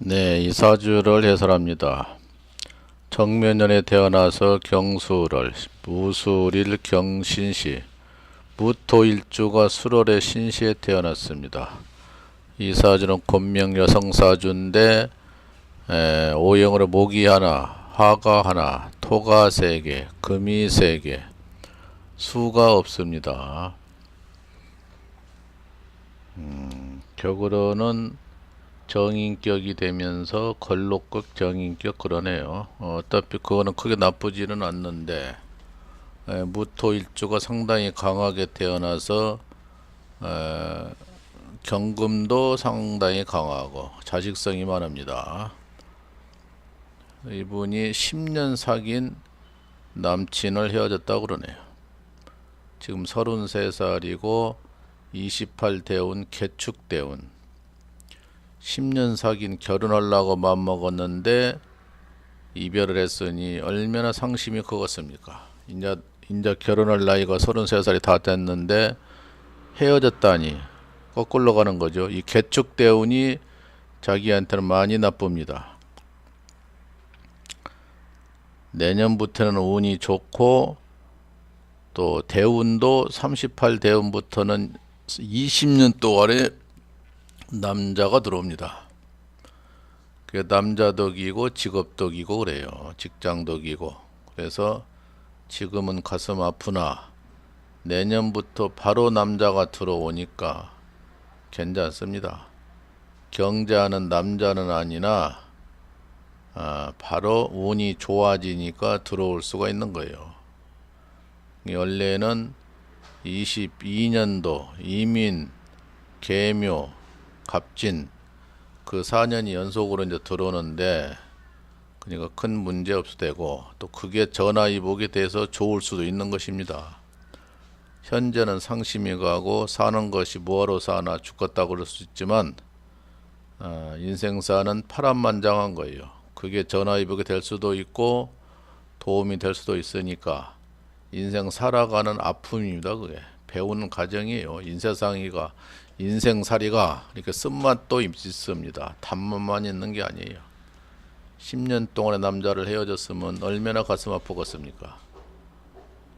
네, 이 사주를 해설합니다. 정면년에 태어나서 경수를 무술일 경신시 무토일주가 수월의 신시에 태어났습니다. 이 사주는 권명 여성 사주인데 에, 오형으로 목이 하나, 화가 하나, 토가 세 개, 금이 세 개, 수가 없습니다. 음, 격으로는 정인격이 되면서 걸록극 정인격 그러네요. 어, 어차피 그거는 크게 나쁘지는 않는데 에, 무토일주가 상당히 강하게 태어나서 에, 경금도 상당히 강하고 자식성이 많습니다. 이분이 10년 사귄 남친을 헤어졌다고 그러네요. 지금 33살이고 28대운 개축대운 10년 사귄 결혼하려고 마음먹었는데 이별을 했으니 얼마나 상심이 크겠습니까? 인자 인자 결혼할 나이가 33살이 다 됐는데 헤어졌다니 거꾸로 가는 거죠. 이 개축 대운이 자기한테는 많이 나쁩니다. 내년부터는 운이 좋고 또 대운도 38 대운부터는 20년 동안에 남자가 들어옵니다. 그 남자 덕이고 직업 덕이고 그래요. 직장 덕이고. 그래서 지금은 가슴 아프나 내년부터 바로 남자가 들어오니까 괜찮습니다. 경제하는 남자는 아니나 아, 바로 운이 좋아지니까 들어올 수가 있는 거예요. 원래는 22년도 이민, 계묘, 갑진 그 4년이 연속으로 이제 들어오는데 그러니까 큰 문제 없되고 또 그게 전화위복이 돼서 좋을 수도 있는 것입니다. 현재는 상심이 가고 사는 것이 뭐하러 사나 죽겠다 그럴 수 있지만 어, 인생사는 파란만장한 거예요. 그게 전화위복이 될 수도 있고 도움이 될 수도 있으니까 인생 살아가는 아픔입니다. 그게 배우는 과정이에요. 인세상이가 인생살이가 이렇게 쓴맛도 있습니다. 단맛만 있는 게 아니에요. 10년 동안의 남자를 헤어졌으면 얼마나 가슴 아프겠습니까?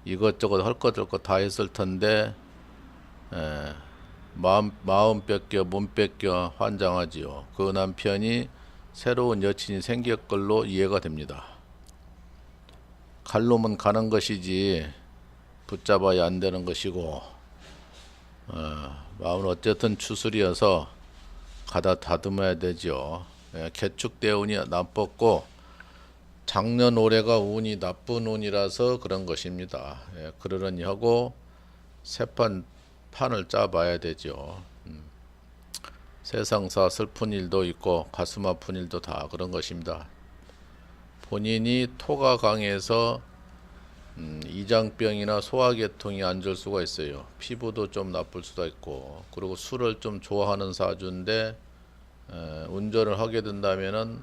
이것저것 할것할것다 했을 텐데 에, 마음 마음 뺏겨 몸 뺏겨 환장하지요. 그 남편이 새로운 여친이 생길 걸로 이해가 됩니다. 갈로면 가는 것이지 붙잡아야 안 되는 것이고 어, 마음은 어쨌든 추술이어서 가다 다듬어야 되죠. 예, 개축 대 운이 나빴고 작년 올해가 운이 나쁜 운이라서 그런 것입니다. 예, 그러려니 하고 새판 판을 짜봐야 되죠. 음, 세상사 슬픈 일도 있고 가슴 아픈 일도 다 그런 것입니다. 본인이 토가 강해서 음, 이장병이나 소화계통이 안 좋을 수가 있어요. 피부도 좀 나쁠 수도 있고 그리고 술을 좀 좋아하는 사주인데 에, 운전을 하게 된다면은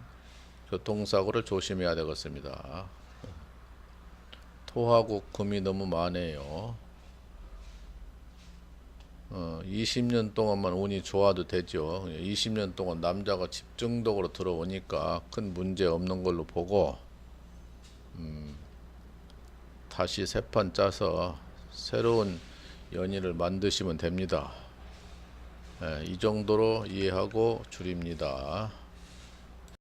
교통사고를 조심해야 되겠습니다. 토하고 금이 너무 많아요. 어, 20년 동안만 운이 좋아도 되죠. 20년 동안 남자가 집중적으로 들어오니까 큰 문제 없는 걸로 보고 음, 다시 새판 짜서 새로운 연인을 만드시면 됩니다. 예, 이 정도로 이해하고 줄입니다.